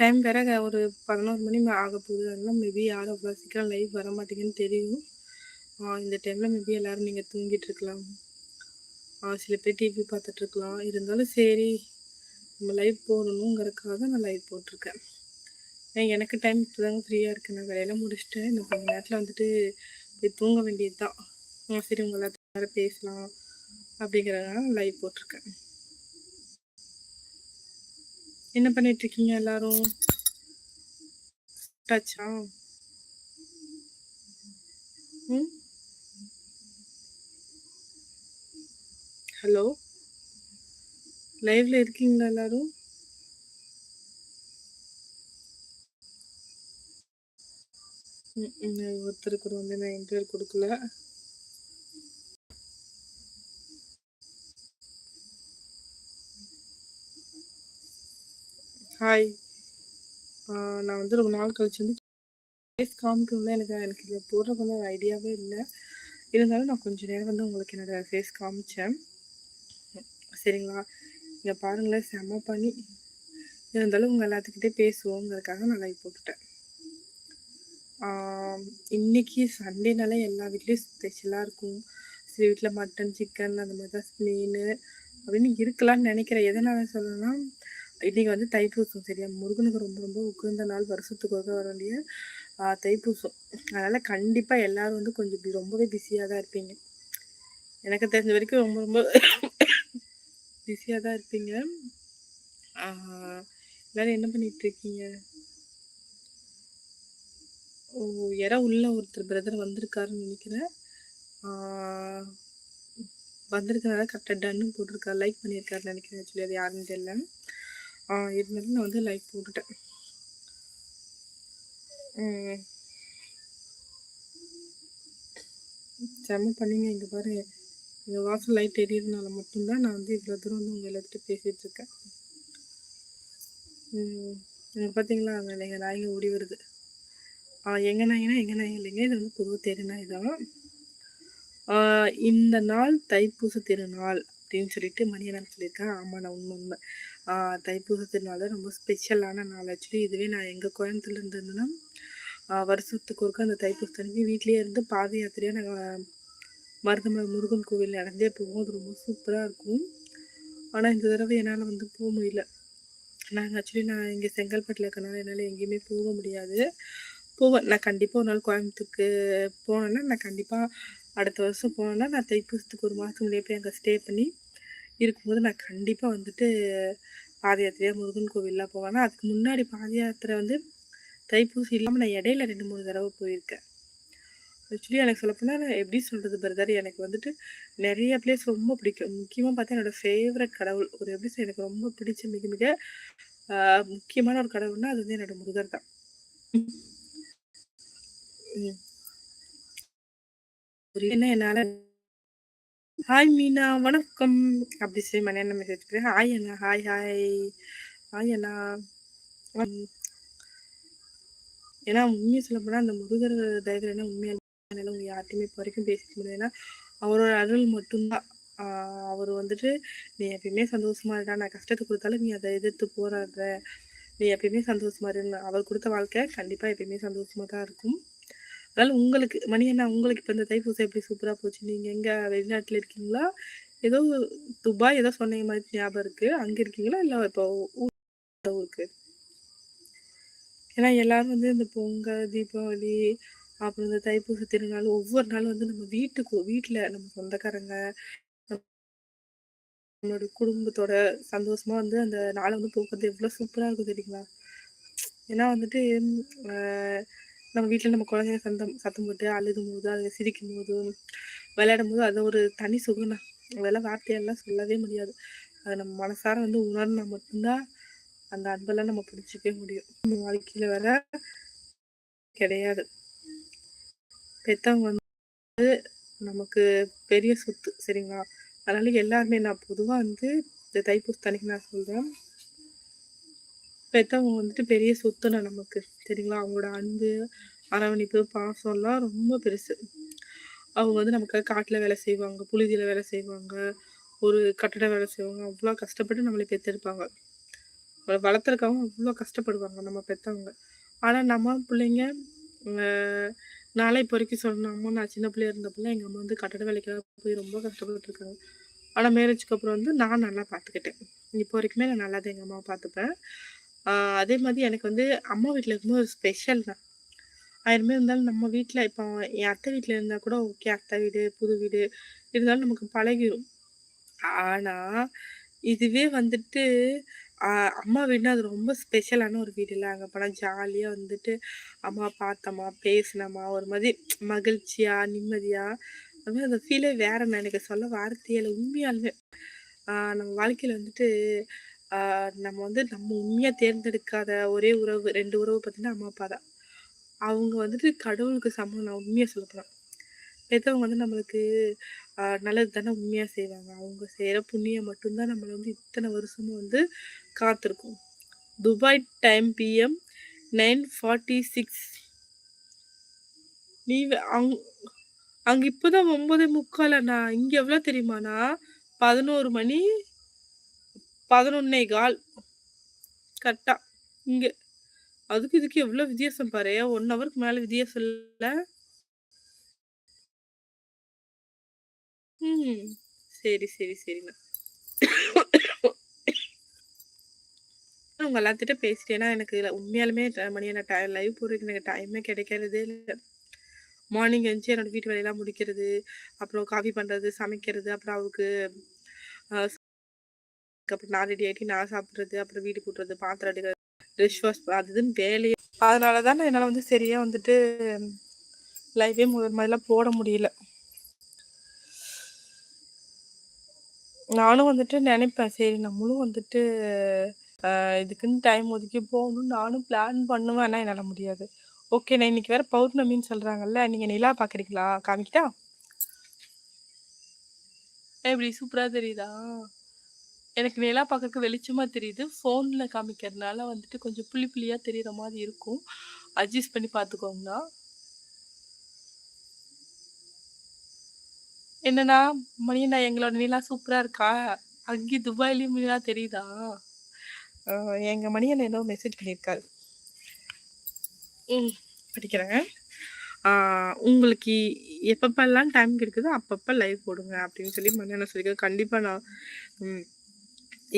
Time வேற ஒரு பதினோரு மணி ஆக போகுது. அதனால மேபி யாரும் அவ்வளோ சீக்கிரம் லைவ் வர மாட்டேங்குன்னு தெரியும். இந்த டைமில் மேபி எல்லோரும் நீங்கள் தூங்கிட்டு இருக்கலாம். சில பேர் டிவி பார்த்துட்டு இருக்கலாம். இருந்தாலும் சரி நம்ம லைவ் போடணுங்கிறதுக்காக நான் லைவ் போட்டிருக்கேன். ஏன் எனக்கு டைம் இப்போ தாங்க ஃப்ரீயாக இருக்குது நான் வேலையெல்லாம் முடிச்சுட்டேன். இன்னும் கொஞ்சம் நேரத்தில் வந்துட்டு போய் தூங்க வேண்டியது தான் சரி உங்களை பேசலாம் அப்படிங்கிறதுனால லைவ் போட்டிருக்கேன். என்ன பண்ணிட்டு இருக்கீங்க எல்லாரும்? டச்சா ம்? ஹலோ? லைவ்ல இருக்கீங்களா எல்லாரும்? ஒருத்தருக்கு வந்து நான் இன்டர்வியூ கொடுக்கல. ஹாய் நான் வந்து ரொம்ப நாள் கழிச்சு வந்து ஃபேஸ் காமிக்கணும்னா எனக்கு எனக்கு இதில் போடுறதுக்கு வந்து ஐடியாவே இல்லை. இருந்தாலும் நான் கொஞ்ச நேரம் வந்து உங்களுக்கு என்னோட ஃபேஸ் காமிச்சேன். சரிங்களா? இங்கே பாருங்களேன் செம பண்ணி இருந்தாலும் உங்கள் எல்லாத்துக்கிட்டே பேசுவோங்கிறதுக்காக நான் லைவ் போட்டுட்டேன். இன்றைக்கி இன்னைக்கு சண்டேனால எல்லா வீட்லேயும் ஸ்பெஷலாக இருக்கும். சில வீட்டில் மட்டன் சிக்கன் அந்த மாதிரி தான் மீன் அப்படின்னு இருக்கலாம்னு நினைக்கிறேன். எதனால சொல்லணும்னா இன்னைக்கு வந்து தைப்பூசம் சரியா? முருகனுக்கு ரொம்ப ரொம்ப உகந்த நாள். வருஷத்துக்கு வர வேண்டிய தைப்பூசம். அதனால கண்டிப்பா எல்லாரும் வந்து கொஞ்சம் ரொம்பவே பிஸியாக தான் இருப்பீங்க. எனக்கு தெரிஞ்ச வரைக்கும் ரொம்ப ரொம்ப பிஸியாக தான் இருப்பீங்க. ஆ, என்ன பண்ணிட்டு இருக்கீங்க? ஓ யாரோ உள்ள ஒருத்தர் பிரதர் வந்திருக்காருன்னு நினைக்கிறேன். வந்திருக்கிறதா கரெக்டாக டன்னு போட்டிருக்காரு லைக் பண்ணியிருக்காருன்னு நினைக்கிறேன் ஆக்சுவலி அது யாருன்னு தெரியல. ஆ நான் வந்து லைக் போட்டுட்டேன். செம்ம பண்ணிங்க பண்ணீங்க. இங்கே பாருங்க. இந்த வாசல் லைட் எரியறதுனால மட்டும்தான் நான் வந்து இவ்வளோ தூரம் வந்து உங்கள் எல்லாத்திட்ட பேசிகிட்டு இருக்கேன். ம், இங்க பார்த்தீங்களா அங்கே எங்கள் நாய்ங்க ஓடி வருது. எங்கள் எங்க நாய்னா எங்க நாய் இல்லைங்க. இது வந்து பொதுவாக தெரு நாய் தான். இந்த நாள் தைப்பூச திருநாள் அப்படின்னு சொல்லிட்டு மணியனன் சொல்லியிருக்கேன் ஆமாம் நான் உண்மை உண்மை. தைப்பூச திருநாள் ரொம்ப ஸ்பெஷலான நாள். ஆக்சுவலி இதுவே நான் எங்கள் கோயம்புத்தூர்ல இருந்ததுன்னா வருஷத்துக்கு ஒருக்கா அந்த தைப்பூசத்தன்னைக்கு வீட்லயே இருந்து பாத யாத்திரையாக நாங்கள் மருதமலை முருகன் கோவில் நடந்தே போவோம். அது ரொம்ப சூப்பராக இருக்கும். ஆனால் இந்த தடவை என்னால் வந்து போக முடியல. நாங்கள் ஆக்சுவலி நான் இங்கே செங்கல்பட்டில் இருக்கனால என்னால் எங்கேயுமே போக முடியாது. போவேன். நான் கண்டிப்பாக ஒரு நாள் கோயம்புத்தூருக்கு போனேன்னா நான் கண்டிப்பாக அடுத்த வருஷம் போனேன்னா நான் தைப்பூசத்துக்கு ஒரு மாதம் முன்னாடியே போய் அங்கே ஸ்டே பண்ணி இருக்கும்போது நான் கண்டிப்பாக வந்துட்டு பாத யாத்திரையாக முருகன் கோவிலெலாம் போவேன். அதுக்கு முன்னாடி பாத யாத்திரை வந்து தைப்பூசி இல்லாமல் நான் இடையில ரெண்டு மூணு தடவை போயிருக்கேன். ஆக்சுவலி எனக்கு சொல்லப்போனால் நான் எப்படி சொல்கிறது பிரதர் எனக்கு வந்துட்டு நிறைய பிளேஸ் ரொம்ப பிடிக்கும். முக்கியமாக பார்த்தா என்னோடய ஃபேவரட் கடவுள். ஒரு எப்படி எனக்கு ரொம்ப பிடிச்ச மிக மிக முக்கியமான ஒரு கடவுள்னா அது வந்து என்னோட முருகர் தான். ம். என்ன என்னால் ஹாய் மீனா வணக்கம். அப்படி சொல்லி மணி என்ன மெசேஜ் ஹாய் அண்ணா. ஹாய் ஹாய் ஹாய் அண்ணா. ஏன்னா உண்மையை சொல்ல போனால் அந்த முருகர் தயவுனா உண்மையான என்னால் உங்க யார்ட்டையுமே இப்போ வரைக்கும் பேசிக்க முடியாது ஏன்னா அவரோட அருள் மட்டும்தான். ஆஹ் அவர் வந்துட்டு நீ எப்பயுமே சந்தோஷமா இருக்கா நான் கஷ்டத்தை கொடுத்தாலும் நீ அதை எதிர்த்து போராடுற. நீ எப்பயுமே சந்தோஷமா இரு. அவர் கொடுத்த வாழ்க்கை கண்டிப்பா எப்பயுமே சந்தோஷமா தான் இருக்கும். அதனால உங்களுக்கு மணி என்ன உங்களுக்கு இப்போ இந்த தைப்பூசம் எப்படி சூப்பரா போச்சு? நீங்க எங்க வெளிநாட்டுல இருக்கீங்களா? ஏதோ துபாய் ஏதோ சொன்னீங்க மாதிரி ஞாபகம் இருக்கு. அங்க இருக்கீங்களா? இல்லை இப்போ ஊருக்கு? ஏன்னா எல்லாரும் வந்து இந்த பொங்கல் தீபாவளி அப்புறம் இந்த தைப்பூச திருநாள் ஒவ்வொரு நாளும் வந்து நம்ம வீட்டுக்கு வீட்டுல நம்ம சொந்தக்காரங்க நம்மளோட குடும்பத்தோட சந்தோஷமா வந்து அந்த நாளை வந்து போக்குறது எவ்வளவு சூப்பரா இருக்கும் தெரியுங்களா? ஏன்னா வந்துட்டு ஆஹ் நம்ம வீட்டில் நம்ம குழந்தைங்க சந்தம் சத்தம் போட்டு அழுதும் போது அதுங்க சிரிக்கும் போது விளையாடும் போது அது ஒரு தனி சுகம்னா அதெல்லாம் வார்த்தையெல்லாம் சொல்லவே முடியாது. அது நம்ம மனசார வந்து உணர்ந்தா மட்டும்தான் அந்த அன்பெல்லாம் நம்ம பிடிச்சிக்கவே முடியும். வாழ்க்கையில வேற கிடையாது. பெத்தவங்க வந்து நமக்கு பெரிய சொத்து சரிங்களா? அதனால எல்லாருமே நான் பொதுவா வந்து இந்த தைப்பூசத்தன்னைக்கு நான் சொல்றேன். பெத்தவங்க வந்துட்டு பெரிய சொத்துனை நமக்கு சரிங்களா அவங்களோட அன்பு அரவணைப்பு பாசம்லாம் ரொம்ப பெருசு. அவங்க வந்து நமக்கு காட்டுல வேலை செய்வாங்க புழுதியில வேலை செய்வாங்க ஒரு கட்டட வேலை செய்வாங்க அவ்வளோ கஷ்டப்பட்டு நம்மளை பெற்றெடுப்பாங்க வளர்த்துருக்கவங்க அவ்வளோ கஷ்டப்படுவாங்க நம்ம பெற்றவங்க ஆனால் நம்ம பிள்ளைங்க நாளை இப்போ வரைக்கும் சொல்லணும் அம்மா நான் சின்ன பிள்ளையா இருந்தப்பெல்லாம் எங்கள் அம்மா வந்து கட்டட வேலைக்காக போய் ரொம்ப கஷ்டப்பட்டுருக்காங்க. ஆனால் மேரேஜ்க்கு அப்புறம் வந்து நான் நல்லா பார்த்துக்கிட்டேன். இப்போ வரைக்குமே நான் நல்லா தான் எங்கள் அம்மாவை பார்த்துப்பேன். அதே மாதிரி எனக்கு வந்து அம்மா வீட்டில் இருக்கும்போது ஒரு ஸ்பெஷல் தான். ஆயிரமே இருந்தாலும் நம்ம வீட்டில் இப்போ என் அத்தை வீட்டில் இருந்தால் கூட ஓகே அத்தை வீடு புது வீடு இருந்தாலும் நமக்கு பழகிடும் ஆனால் இதுவே வந்துட்டு அம்மா வீடுனா அது ரொம்ப ஸ்பெஷலான ஒரு வீடு இல்லை? அங்கே போனால் ஜாலியாக வந்துட்டு அம்மா பார்த்தம்மா பேசினம்மா ஒரு மாதிரி மகிழ்ச்சியாக நிம்மதியாக அது மாதிரி அந்த ஃபீலே வேற எனக்கு சொல்ல வார்த்தையில் உண்மையாலுமே. நம்ம வாழ்க்கையில் வந்துட்டு நம்ம வந்து நம்ம உண்மையாக தேர்ந்தெடுக்காத ஒரே உறவு ரெண்டு உறவு பார்த்தீங்கன்னா அம்மா அப்பா தான். அவங்க வந்துட்டு கடவுளுக்கு சமம் நான் உண்மையாக சொல்ல பெற்றவங்க வந்து நம்மளுக்கு நல்லது தானே உண்மையாக செய்வாங்க. அவங்க செய்கிற புண்ணியம் மட்டும்தான் நம்மளை வந்து இத்தனை வருஷமும் வந்து காத்திருக்கும். Dubai time PM nine forty six. நீ அங் அங்கே இப்போதான் ஒன்பதே நான் இங்கே எவ்வளோ தெரியுமாண்ணா? பதினோரு மணி பதினொன்னே கால். கரெக்டாக இங்கே. அதுக்கு இதுக்கு எவ்வளோ வித்தியாசம் பாரு? ஒன் ஹவருக்கு மேலே வித்தியாசம் இல்லை. ம் சரி சரி சரிண்ணா உங்க எல்லாத்திட்ட பேசிட்டேன்னா எனக்கு உண்மையாலுமே மணி நான் டைம் லைவ் போடுறதுக்கு எனக்கு டைமே கிடைக்கிறதே இல்லை. மார்னிங் எழுந்துச்சு என்னோட வீட்டு வேலையெல்லாம் முடிக்கிறது அப்புறம் காஃபி பண்ணுறது சமைக்கிறது அப்புறம் அவருக்கு அப்புறம் நான் ரெடி ஆகிட்டு நான் சாப்பிட்றது அப்புறம் வீடு கூட்டுறது பாத்திரம் எடுக்கிறது ட்ரெஸ் வாஷ் அதுன்னு வேலையே. அதனால தான் என்னால் வந்து சரியாக வந்துட்டு லைவே முதல் மாதிரிலாம் போட முடியல. நானும் வந்துட்டு நினைப்பேன் சரி நம்மளும் வந்துட்டு இதுக்குன்னு டைம் ஒதுக்கி போகணும்னு நானும் பிளான் பண்ணுவேன் ஆனால் என்னால் முடியாது. ஓகே நான் இன்னைக்கு வேற பௌர்ணமின்னு சொல்றாங்கல்ல நீங்க நிலா பாக்குறீங்களா? காமிக்கிட்டா? எப்படி சூப்பரா தெரியுதா? எனக்கு நிலா பார்க்கறதுக்கு வெளிச்சமா தெரியுது. ஃபோன்ல காமிக்கிறதுனால வந்துட்டு கொஞ்சம் புள்ளி புள்ளியா தெரியற மாதிரி இருக்கும். அட்ஜஸ்ட் பண்ணி பார்த்துக்கோங்கண்ணா. என்னன்னா மணியண்ணா எங்களோட நிலா சூப்பரா இருக்கா? அங்கே துபாயிலயும் நிலா தெரியுதா? எங்க மணியண்ணா என்ன மெசேஜ் பண்ணியிருக்காரு ம். படிக்கிறேங்க. உங்களுக்கு எப்பப்பெல்லாம் டைம் கிடைக்குதோ அப்பப்போ லைவ் போடுங்க அப்படின்னு சொல்லி மண்ணெண்ண சொல்லியிருக்கேன் கண்டிப்பாக நான்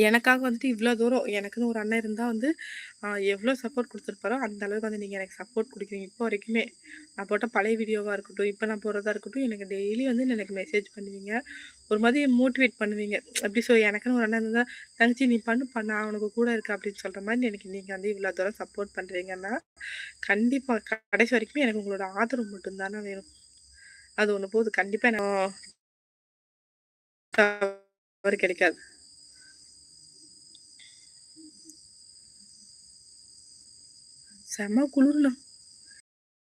எனக்காக வந்துட்டு இவ்வளோ தூரம் எனக்குன்னு ஒரு அண்ணன் இருந்தால் வந்து எவ்வளோ சப்போர்ட் கொடுத்துருப்பாரோ அந்த அளவுக்கு வந்து நீங்கள் எனக்கு சப்போர்ட் கொடுக்குறீங்க. இப்போ வரைக்குமே நான் போட்ட பழைய வீடியோவாக இருக்கட்டும் இப்போ நான் போகிறதா இருக்கட்டும் எனக்கு டெய்லி வந்து எனக்கு மெசேஜ் பண்ணுவீங்க. ஒரு மாதிரி மோட்டிவேட் பண்ணுவீங்க. அப்படி ஸோ எனக்குன்னு ஒரு அண்ணன் இருந்தால் தங்கச்சி நீ பண்ணு பண்ண அவனுக்கு கூட இருக்கு அப்படின்னு சொல்கிற மாதிரி எனக்கு நீங்கள் வந்து இவ்வளோ தூரம் சப்போர்ட் பண்ணுறீங்கன்னா கண்டிப்பாக கடைசி வரைக்குமே எனக்கு உங்களோட ஆதரவு மட்டும்தானே வேணும். அது ஒன்று போகுது கண்டிப்பாக நான் கிடைக்காது. செம குளிர்ண்ணா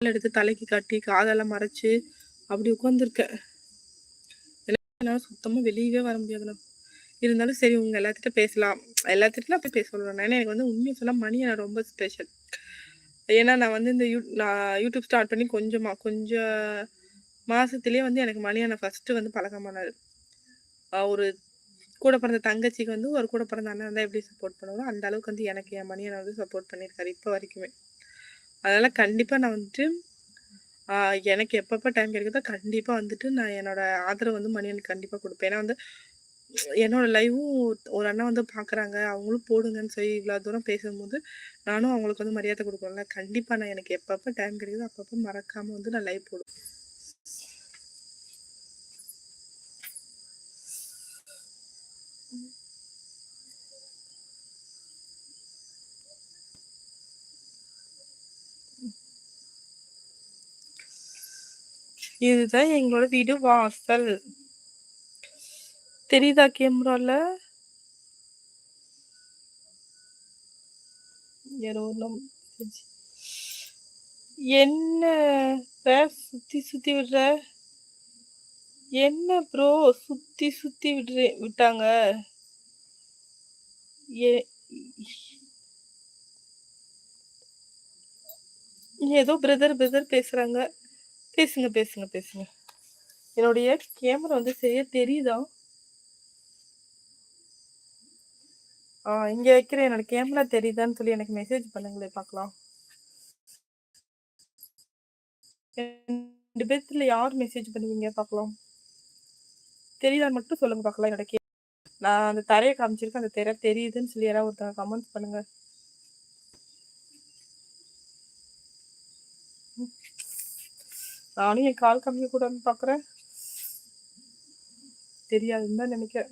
எடுத்து தலைக்கு கட்டி காதெல்லாம் மறைச்சு அப்படி உட்காந்துருக்கேன் என்னால் சுத்தமாக வெளியவே வர முடியாதுண்ணா. இருந்தாலும் சரி உங்க எல்லாத்திட்ட பேசலாம். எல்லாத்திட்டலாம் போய் பேச சொல்லணும் ஏன்னா எனக்கு வந்து உண்மையை சொல்ல மணி எனக்கு ரொம்ப ஸ்பெஷல் ஏன்னா நான் வந்து இந்த யூ நான் யூடியூப் ஸ்டார்ட் பண்ணி கொஞ்சமா கொஞ்சம் மாசத்துலயே வந்து எனக்கு மணியான ஃபர்ஸ்ட் வந்து பழக்கமானாரு ஒரு கூட பிறந்த தங்கச்சிக்கு வந்து ஒரு கூட பிறந்த அண்ணன் தான் எப்படி சப்போர்ட் பண்ணுவோம் அந்த அளவுக்கு வந்து எனக்கு என் மணியனை வந்து சப்போர்ட் பண்ணியிருக்காரு இப்போ வரைக்குமே. அதனால் கண்டிப்பாக நான் வந்துட்டு எனக்கு எப்பப்போ டைம் கிடைக்குதோ கண்டிப்பாக வந்துட்டு நான் என்னோட ஆதரவு வந்து மணியனுக்கு கண்டிப்பாக கொடுப்பேன். ஏன்னா வந்து என்னோட லைவும் ஒரு அண்ணா வந்து பார்க்குறாங்க அவங்களும் போடுங்கன்னு சொல்லி இவ்வளோ தூரம் பேசும்போது நானும் அவங்களுக்கு வந்து மரியாதை கொடுக்கணும்ல. கண்டிப்பாக நான் எனக்கு எப்பப்போ டைம் கிடைக்குதோ அப்பப்போ மறக்காமல் வந்து நான் லைவ் போடுவேன். இதுதான் எங்களோட வீடு வாசல். தெரியுதா கேமரால? என்ன சுத்தி சுத்தி விடுற? என்ன ப்ரோ சுத்தி சுத்தி விடுற விட்டாங்க? ஏதோ பிரதர் பிரதர் பேசுறாங்க. பேசுங்க பேசுங்க பேசுங்க. என்னுடைய கேமரா வந்து சரியா தெரியுதா? ஆ இங்க வைக்கிற என்னோட கேமரா தெரியுதான்னு சொல்லி எனக்கு மெசேஜ் பண்ணுங்களே பார்க்கலாம். ரெண்டு பேர்த்துல யார் மெசேஜ் பண்ணுவீங்க? பார்க்கலாம். தெரியுதான்னு மட்டும் சொல்லுங்க பார்க்கலாம். என்னோட கே நான் அந்த தரையை காமிச்சிருக்கேன். அந்த திரை தெரியுதுன்னு சொல்லி யாராவது ஒருத்தவங்க கமெண்ட் பண்ணுங்க. நானும் என் கால் காமிக்க கூடாதுன்னு பார்க்குறேன் தெரியாதுன்னு தான் நினைக்கிறேன்.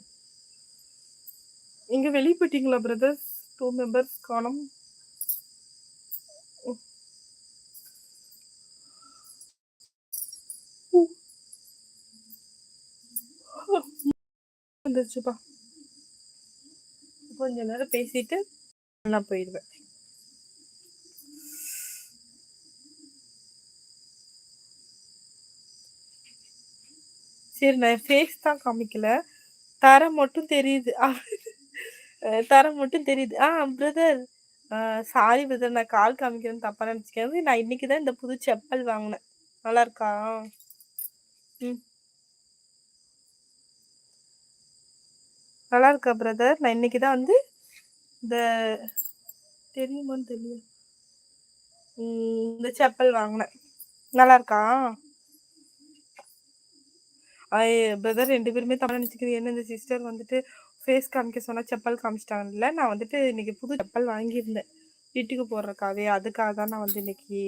இங்க வெளியே போயிட்டீங்களா பிரதர்ஸ் டூ மெம்பர்ஸ் காணும் வந்துருச்சுப்பா. கொஞ்ச நேரம் பேசிட்டு நான் போயிடுவேன். சரி நான் ஃபேஸ் தான் காமிக்கல. தரம் மட்டும் தெரியுது. தரம் மட்டும் தெரியுது. ஆ பிரதர் சாரி பிரதர் நான் கால் காமிக்கிறேன்னு தப்பா நினச்சிக்கிறது நான் இன்னைக்கு தான் இந்த புது செப்பல் வாங்கினேன். நல்லா இருக்கா? ம். நல்லா இருக்கா பிரதர் நான் இன்னைக்கு தான் வந்து இந்த தெரியுமான்னு தெரியும் இந்த செப்பல் வாங்கினேன். நல்லா இருக்கா? பிரதர் ரெண்டு பேருமே தமிழ் நினச்சிக்கிறேன் என்ன இந்த சிஸ்டர் வந்துட்டு ஃபேஸ் காமிக்க சொன்னால் செப்பல் காமிச்சிட்டாங்கல்ல. நான் வந்துட்டு இன்னைக்கு புது செப்பல் வாங்கியிருந்தேன். வீட்டுக்கு போடுறக்காவே அதுக்காக தான் நான் வந்து இன்னைக்கு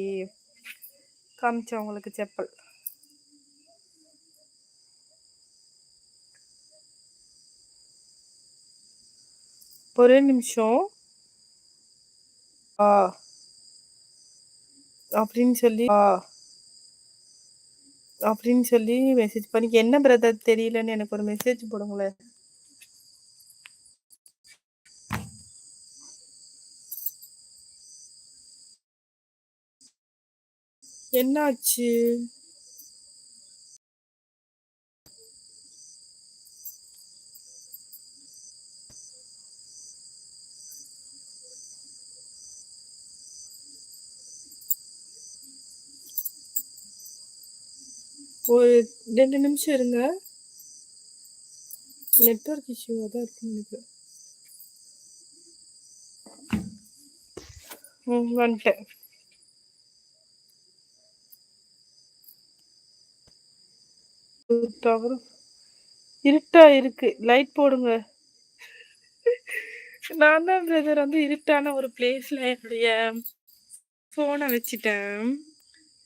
காமிச்சேன் உங்களுக்கு செப்பல். ஒரே நிமிஷம். அப்படின்னு சொல்லி ஆ. அப்படின்னு சொல்லி மெசேஜ் பண்ணி என்ன பிரதர் தெரியலன்னு எனக்கு ஒரு மெசேஜ் போடுங்களேன். என்னாச்சு? ஒரு ரெண்டு நிமிஷம் இருங்க. நெட்ஒர்க் இஷ்யூவாக தான் இருக்கு எனக்கு வந்துட்டேன். தவறு. இருட்டா இருக்கு. லைட் போடுங்க. நான் தான் பிரதர் வந்து இருட்டான ஒரு பிளேஸ்ல என்னுடைய போனை வச்சுட்டேன்.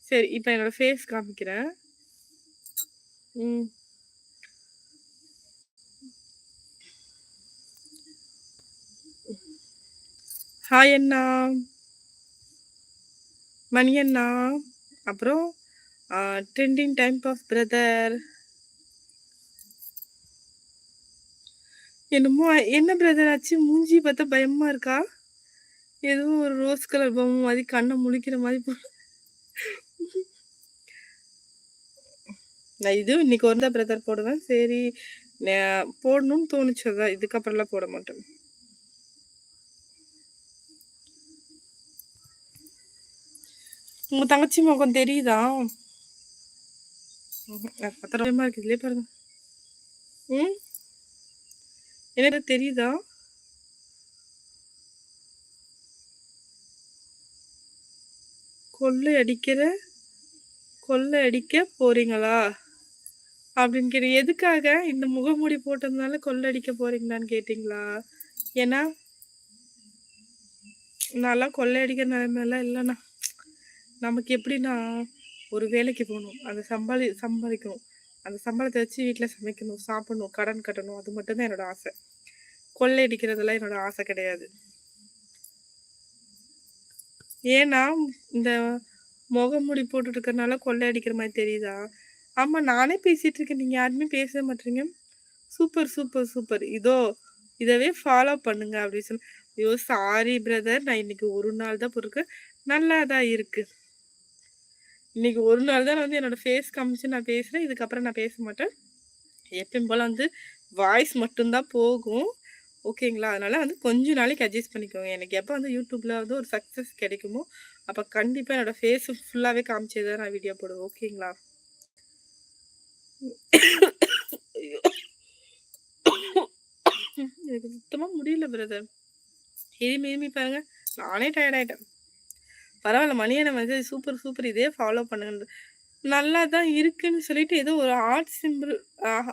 சரி இப்போ என்னோட ஃபேஸ் காமிக்கிறேன். ஹாய் அண்ணா. மணி அண்ணா. அப்புறம் ட்ரெண்டிங் டைம் ஆஃப் பிரதர் என்னமோ என்ன பிரதர் ஆச்சு? மூஞ்சி பார்த்தா பயமா இருக்கா? ஏதோ ஒரு ரோஸ் கலர் பொம்மை மாதிரி கண்ணை முழிக்கிற மாதிரி போ நான் இது இன்னைக்கு ஒரு தான் பிரதர் போடுவேன். சரி போடணும்னு தோணுச்சதான் இதுக்கப்புறம்லாம் போட மாட்டேன். உங்க தங்கச்சி முகம் தெரியுதா? பத்திரமா இருக்கு. இதுலயே பாருங்க. ம் என்ன தெரியுதா? கொள்ளை அடிக்கிற கொள்ளை அடிக்க போறீங்களா? அப்படின்னு கேட்டு எதுக்காக இந்த முகமூடி போட்டதுனால கொள்ளடிக்க போறீங்களான்னு கேட்டிங்களா? ஏன்னா நான்லாம் கொள்ளையடிக்கிற நிலைமையெல்லாம் இல்லைண்ணா நமக்கு எப்படின்னா ஒரு வேலைக்கு போகணும். அந்த சம்பாதி சம்பாதிக்கணும். அந்த சம்பளத்தை வச்சு வீட்டில் சமைக்கணும் சாப்பிடணும் கடன் கட்டணும். அது மட்டும்தான் என்னோட ஆசை. கொள்ளையடிக்கிறதெல்லாம் என்னோட ஆசை கிடையாது. ஏன்னா இந்த முகமூடி போட்டுட்டு இருக்கிறனால கொள்ளையடிக்கிற மாதிரி தெரியுதா? ஆமா நானே பேசிட்டு இருக்கேன் நீங்க யாருமே பேச மாட்டீங்க. Super super super. இதோ இதவே ஃபாலோ பண்ணுங்க அப்படின்னு சொல்லி ஐயோ சாரி பிரதர் நான் இன்னைக்கு ஒரு நாள் தான் பொறுக்க நல்லா தான் இருக்கு. இன்னைக்கு ஒரு நாள் தான் வந்து என்னோட ஃபேஸ் காமிச்சு நான் பேசுகிறேன் இதுக்கப்புறம் நான் பேச மாட்டேன். எப்பயும் போல் வந்து வாய்ஸ் மட்டும்தான் போகும். ஓகேங்களா அதனால வந்து கொஞ்ச நாளைக்கு அட்ஜஸ்ட் பண்ணிக்கோங்க. எனக்கு எப்போ வந்து யூடியூப்ல வந்து ஒரு சக்ஸஸ் கிடைக்குமோ அப்போ கண்டிப்பாக என்னோட ஃபேஸு ஃபுல்லாகவே காமிச்சே தான் நான் வீடியோ போடுவேன். ஓகேங்களா எனக்கு சுத்தமாக முடியல பிரதர் இருமி இருமி பாருங்க. நானே டயர்ட் ஆயிட்டேன். பரவாயில்ல மணியான மெசேஜ் சூப்பர் சூப்பர் இதே ஃபாலோ பண்ணுங்க. நல்லா தான் இருக்குன்னு சொல்லிட்டு ஏதோ ஒரு ஹார்ட் சிம்பிள்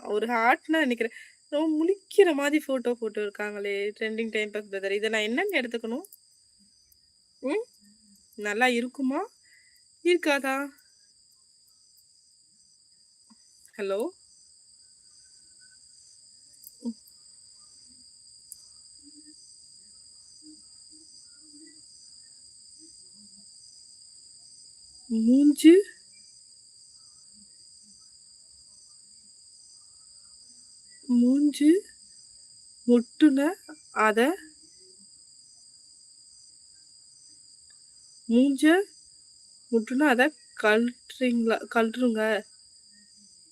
ஒரு ஹார்ட்னா நினைக்கிறேன். ரொம்ப முழிக்கிற மாதிரி ஃபோட்டோ போட்டு இருக்காங்களே ட்ரெண்டிங் டைம் பாஸ் பிரதர் இதை நான் என்னன்னு எடுத்துக்கணும்? ம்? நல்லா இருக்குமா? இருக்காதா? ஹலோ மூஞ்சு மூஞ்சு முட்டுன அத மூஞ்ச முட்டுனா அத கழட்டுறீங்களா கழட்டுருங்க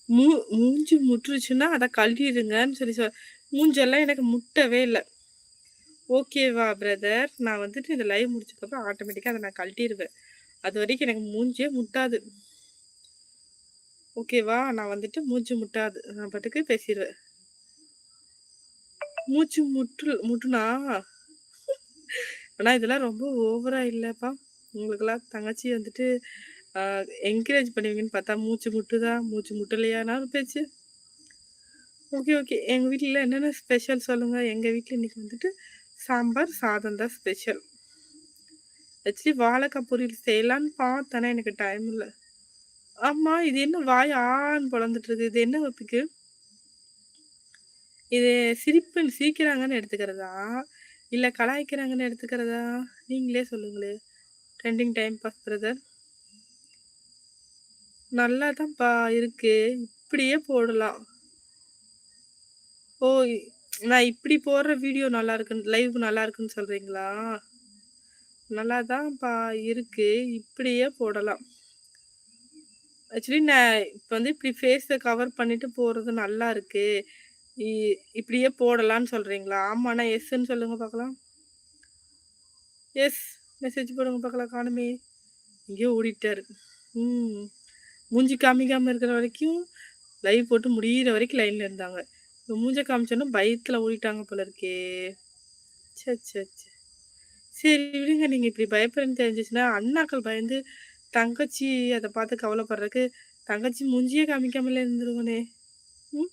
மூ மூஞ்சி முட்டுருச்சுன்னா அதை கழுவிடுங்கன்னு சொல்லி சொல் மூஞ்செல்லாம் எனக்கு முட்டவே இல்லை. ஓகேவா பிரதர் நான் வந்துட்டு இந்த லைவ் முடிச்சதுக்கப்புறம் ஆட்டோமேட்டிக்காக அதை நான் கழட்டிடுவேன் அது வரைக்கும் எனக்கு மூஞ்சே முட்டாது. ஓகேவா நான் வந்துட்டு மூச்சு முட்டாது. நான் பாட்டுக்கு பேசிடுவேன் மூச்சு முட்டு முட்டுனா? ஆனா இதெல்லாம் ரொம்ப ஓவரா இல்லப்பா. உங்களுக்கெல்லாம் தங்கச்சி வந்துட்டு என்கரேஜ் பண்ணுவீங்கன்னு பார்த்தா மூச்சு முட்டுதா? மூச்சு முட்டலையானாலும் பேச்சு. ஓகே ஓகே எங்கள் வீட்டில் என்னென்ன ஸ்பெஷல் சொல்லுங்கள் எங்கள் வீட்டில் இன்னைக்கு வந்துட்டு சாம்பார் சாதம் தான் ஸ்பெஷல் ஆக்சுவலி வாழைக்காய் பொரியல் செய்யலான்னு பார்த்தேன்னா எனக்கு டைம் இல்லை. ஆமா இது என்ன வாய் ஆன்னு பிறந்துட்டுருக்கு இது என்ன வப்புக்கு? இது சிரிப்பு சிரிக்கிறாங்கன்னு எடுத்துக்கிறதா? இல்ல கலாய்க்கிறாங்கன்னு எடுத்துக்கிறதா? நீங்களே சொல்லுங்களேன் ட்ரெண்டிங் டைம் பாஸ் பிரதர் நல்லா தான்ப்பா இருக்கு. இப்படியே போடலாம். ஓ நான் இப்படி போடுற வீடியோ நல்லா இருக்குன்னு லைவ் நல்லா இருக்குன்னு சொல்றீங்களா? நல்லா தான்ப்பா இருக்கு. இப்படியே போடலாம். ஆக்சுவலி நான் இப்போ வந்து இப்படி ஃபேஸை கவர் பண்ணிட்டு போகிறது நல்லா இருக்கு இப்படியே போடலான்னு சொல்கிறீங்களா ஆமாண்ணா எஸ்ன்னு சொல்லுங்க பார்க்கலாம் எஸ் மெசேஜ் போடுங்க பார்க்கலாம் காணுமே. இங்கேயோ ஓடிட்டாரு. ம். மூஞ்சி காமிக்காமல் இருக்கிற வரைக்கும் லைவ் போட்டு முடிகிற வரைக்கும் லைனில் இருந்தாங்க. இப்போ மூஞ்ச காமிச்சோன்னா பயத்தில் ஓடிட்டாங்க போல இருக்கே. சே சே சே சரி விடுங்க. நீங்கள் இப்படி பயப்படுறேன்னு தெரிஞ்சிச்சுன்னா அண்ணாக்கள் பயந்து தங்கச்சி அதை பார்த்து கவலைப்படுறதுக்கு தங்கச்சி மூஞ்சியே காமிக்காமல இருந்துருவனே ம்?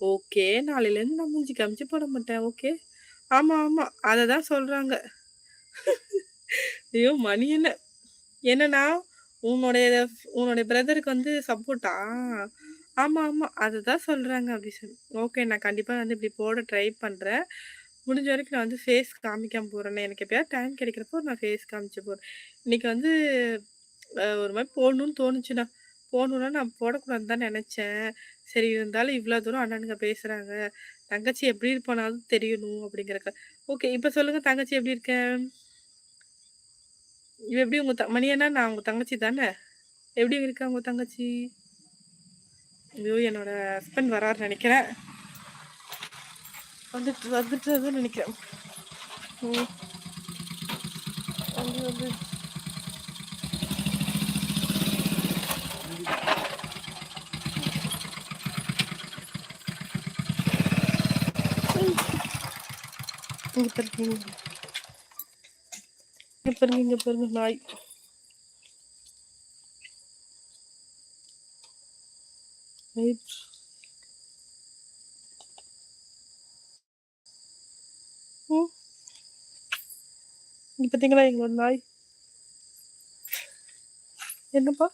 ஓகே நாளையிலேருந்து நான் மூஞ்சி காமிச்சு போட மாட்டேன். ஓகே? ஆமாம் ஆமாம் அதை தான் சொல்கிறாங்க ஐயோ மணி என்ன? என்னன்னா உன்னுடைய உன்னுடைய பிரதருக்கு வந்து சப்போர்ட்டா ஆமாம் ஆமாம் அதுதான் சொல்கிறாங்க அப்படி சொல்லி. ஓகே நான் கண்டிப்பாக வந்து இப்படி போட ட்ரை பண்ணுறேன் முடிஞ்ச வரைக்கும் நான் வந்து ஃபேஸ் காமிக்காம போறேன் எனக்கு எப்பயாவது டைம் கிடைக்கிறப்போ நான் ஃபேஸ் காமிச்சு போறேன். இன்னைக்கு வந்து ஒரு மாதிரி போடணும்னு தோணுச்சுண்ணா போகணுன்னா நான் போடக்கூடாதுன்னு தான் நினச்சேன். சரி இருந்தாலும் இவ்வளோ தூரம் அண்ணனுங்க பேசுகிறாங்க தங்கச்சி எப்படி இருப்பானாலும் தெரியணும் அப்படிங்கிறக்க. ஓகே இப்போ சொல்லுங்கள் தங்கச்சி எப்படி இருக்கேன்? இவ எப்படி உங்கள் த மணியண்ணா நான் உங்கள் தங்கச்சி தானே? எப்படி இருக்கா உங்கள் தங்கச்சி? ஐயோ என்னோட ஹஸ்பண்ட் வராரு நினைக்கிறேன். வந்துட்டு வந்துட்டு நினைக்கிறேன். வந்து வந்து. இங்க பாருங்க. இங்க பாருங்க இங்க பாருங்க நாய். ரைட் இங்க பாத்தீங்களா எங்களோட நாய்? என்னப்பா?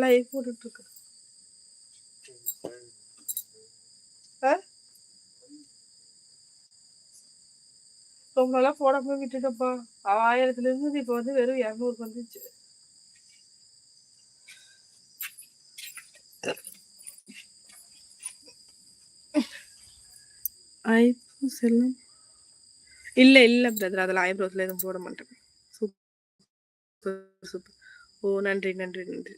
லைவ் போட்டுட்டு இருக்கு. ரொம்ப போட போடாம விட்டுட்டப்பா ஆயிரத்துல இருந்து இப்ப வந்து வெறும் இரநூறுக்கு வந்துச்சு ஐபோ செல்லம். இல்ல இல்ல பிரதர் அதில் ஐப்ரோஸ்ல எதுவும் போட மாட்டேன். Super super. ஓ நன்றி நன்றி நன்றி.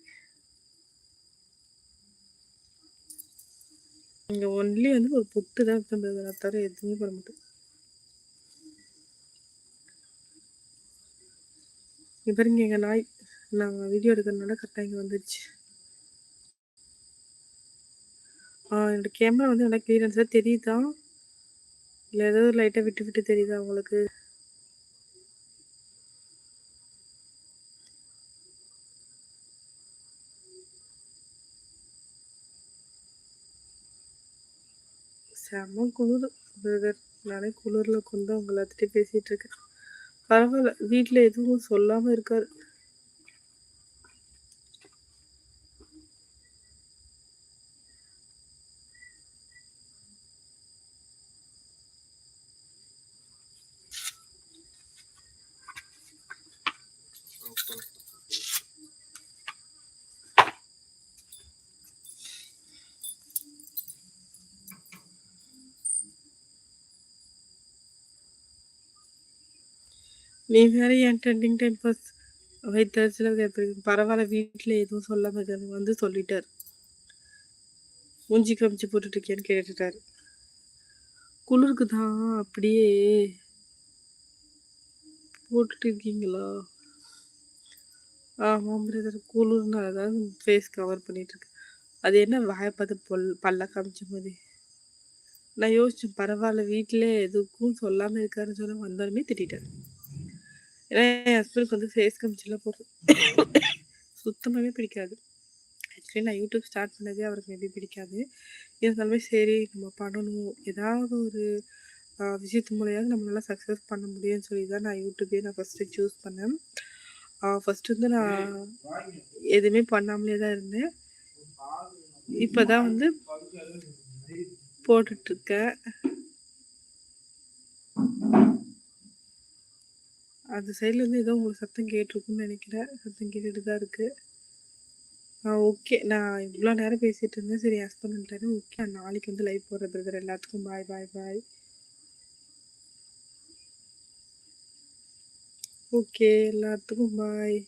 இங்க ஒன்லி வந்து ஒரு பொட்டு தான் பிரதர் தவிர எதுவுமே போட மாட்டேன். பாருங்க எங்க நாய் நாங்க வீடியோ எடுக்கிறதுனால கரெக்டாக இங்கே வந்துடுச்சு என்னோட கேமரா வந்து நல்லா கிளியரன்ஸாக தெரியுதா இல்லை ஏதோ லைட்டா விட்டு விட்டு தெரியுதா உங்களுக்கு? செம்ம குளிர் பிரதர். நானே குளிரில் கொண்டு உங்களை எல்லாத்துட்டயும் பேசிட்டு இருக்கேன். பரவாயில்ல வீட்டுல எதுவும் சொல்லாம இருக்காரு. நீ வேற என் ட்ரெண்டிங் டைம் பாஸ் வைத்தாச்சுல கேட்பீங்க. பரவாயில்ல வீட்ல எதுவும் சொல்லாம வந்து சொல்லிட்டாரு. மூஞ்சி காமிச்சு போட்டுட்டு இருக்கியான்னு கேட்டுட்டாரு. குளிருக்கு தான் அப்படியே போட்டுட்டு இருக்கீங்களா? ஆமாம் பிரதர். குளிர்னால தான் ஃபேஸ் கவர் பண்ணிட்டு இருக்கேன். அது என்ன வாயை பார்த்து பொல் பல்ல காமிச்ச மாரி. நான் யோசிச்சேன் பரவாயில்ல வீட்ல எதுக்கும் சொல்லாம இருக்காருன்னு சொன்னா வந்தாலுமே திட்டிட்டாரு. ஏன்னா என் ஹஸ்பண்டுக்கு வந்து ஃபேஸ் காமிச்சுலாம் போடுறது சுத்தமாகவே பிடிக்காது. ஆக்சுவலி நான் யூடியூப் ஸ்டார்ட் பண்ணதே அவருக்கு மேபி பிடிக்காது. இருந்தாலுமே சரி நம்ம பண்ணணும். ஏதாவது ஒரு விஷயத்து மூலையாவது நம்மளால சக்ஸஸ் பண்ண முடியும்னு சொல்லி தான் நான் யூடியூபே நான் ஃபர்ஸ்ட்டு சூஸ் பண்ணேன். ஃபர்ஸ்ட் வந்து நான் எதுவுமே பண்ணாமலே தான் இருந்தேன். இப்ப தான் வந்து போட்டுட்ருக்கேன். அந்த சைட்லேருந்து ஏதோ உங்களுக்கு சத்தம் கேட்டிருக்குன்னு நினைக்கிறேன் சத்தம் கேட்டுட்டு தான் இருக்கு. Ah okay. நான் இவ்வளோ நேரம் பேசிட்டு இருந்தேன். சரி என் ஹஸ்பண்ட் ஓகே. நாளைக்கு வந்து லைவ் போடுறது பிரதர். எல்லாத்துக்கும் பாய், பாய், பாய். ஓகே. எல்லாத்துக்கும் பாய்.